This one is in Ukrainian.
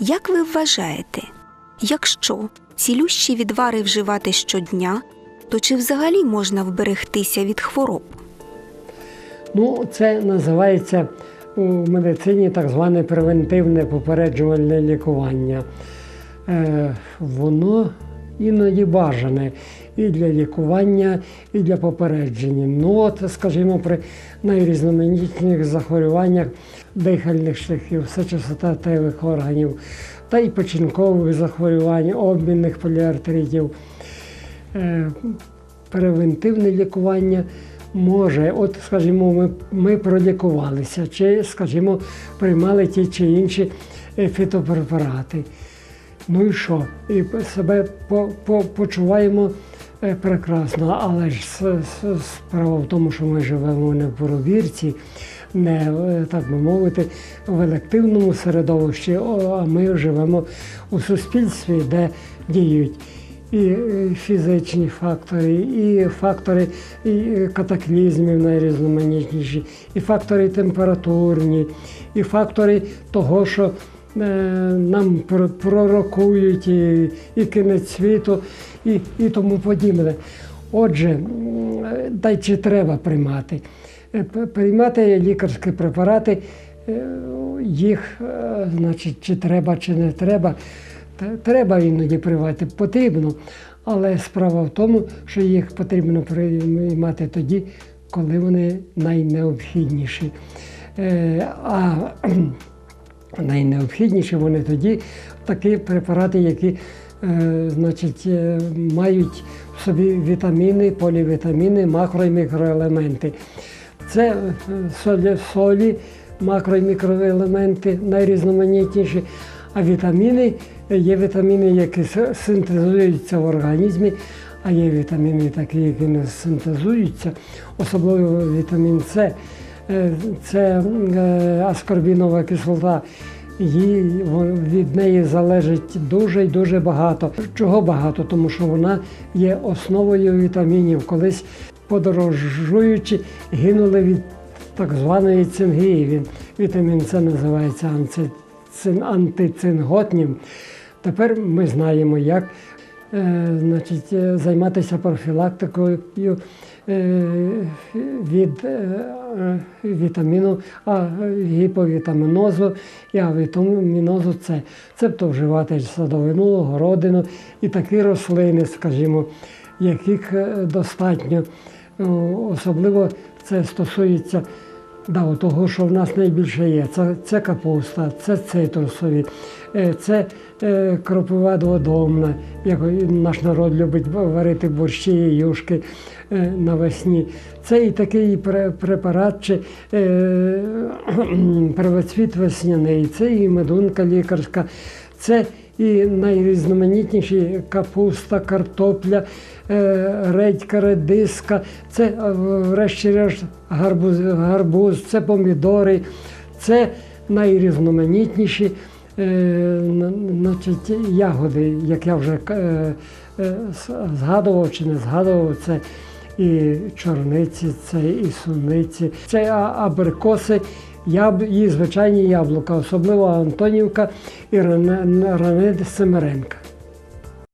Як ви вважаєте, якщо цілющі відвари вживати щодня, то чи взагалі можна вберегтися від хвороб? Ну, це називається у медицині так зване превентивне попереджувальне лікування. Е, воно іноді бажане і для лікування, і для попередження. Ну, от, скажімо, при найрізноманітніших захворюваннях дихальних шляхів, сечостатевих органів та й печінкових захворювань, обмінних поліартритів. Е, превентивне лікування може, от, скажімо, ми, ми пролікувалися, чи, скажімо, приймали ті чи інші е, фітопрепарати. Ну і що? І себе по, по, почуваємо прекрасно, але ж справа в тому, що ми живемо не в пробірці, не, е, так би мовити, в елективному середовищі, а ми живемо у суспільстві, де діють і е, фізичні фактори, і фактори і е, катаклізмів найрізноманітніші, і фактори температурні, і фактори того, що е, нам пророкують і, і кінець світу, і, і тому подібне. Отже, е, та й чи треба приймати? Е, Приймати лікарські препарати, е, їх, е, значить, чи треба, чи не треба. Треба іноді приймати, потрібно, але справа в тому, що їх потрібно приймати тоді, коли вони найнеобхідніші. Е, А найнеобхідніші вони тоді такі препарати, які е, значить, е, мають в собі вітаміни, полівітаміни, макро і мікроелементи. Це е, солі, солі макро і мікроелементи найрізноманітніші. А вітаміни є вітаміни, які синтезуються в організмі, а є вітаміни такі, які не синтезуються, особливо вітамін С. Е, Це е, аскорбінова кислота. Її, від неї залежить дуже і дуже багато. Чого багато? Тому що вона є основою вітамінів. Колись подорожуючи, гинули від так званої цингії. Вітамін С називається антицинготнім. Тепер ми знаємо, як значить, е, займатися профілактикою е, від е, е, вітаміну А, гіповітамінозу і авітамінозу С. Цебто вживати садовину, городину і такі рослини, скажімо, яких е, достатньо. Особливо це стосується да, того, що в нас найбільше є. Це, це капуста, це цитрусові, е, це е, кропива дводомна, як наш народ любить варити борщі юшки е, навесні. Це і такий пре- препарат, чи е, первоцвіт весняний, це і медунка лікарська, це і найрізноманітніші капуста, картопля, е, редька, редиска, це е, врешті-решт гарбуз, гарбуз, це помідори, це найрізноманітніші е, значить, ягоди, як я вже згадував чи не згадував, це і чорниці, це і суниці, це абрикоси, яб, і звичайні яблука, особливо Антонівка і Ране Семеренка.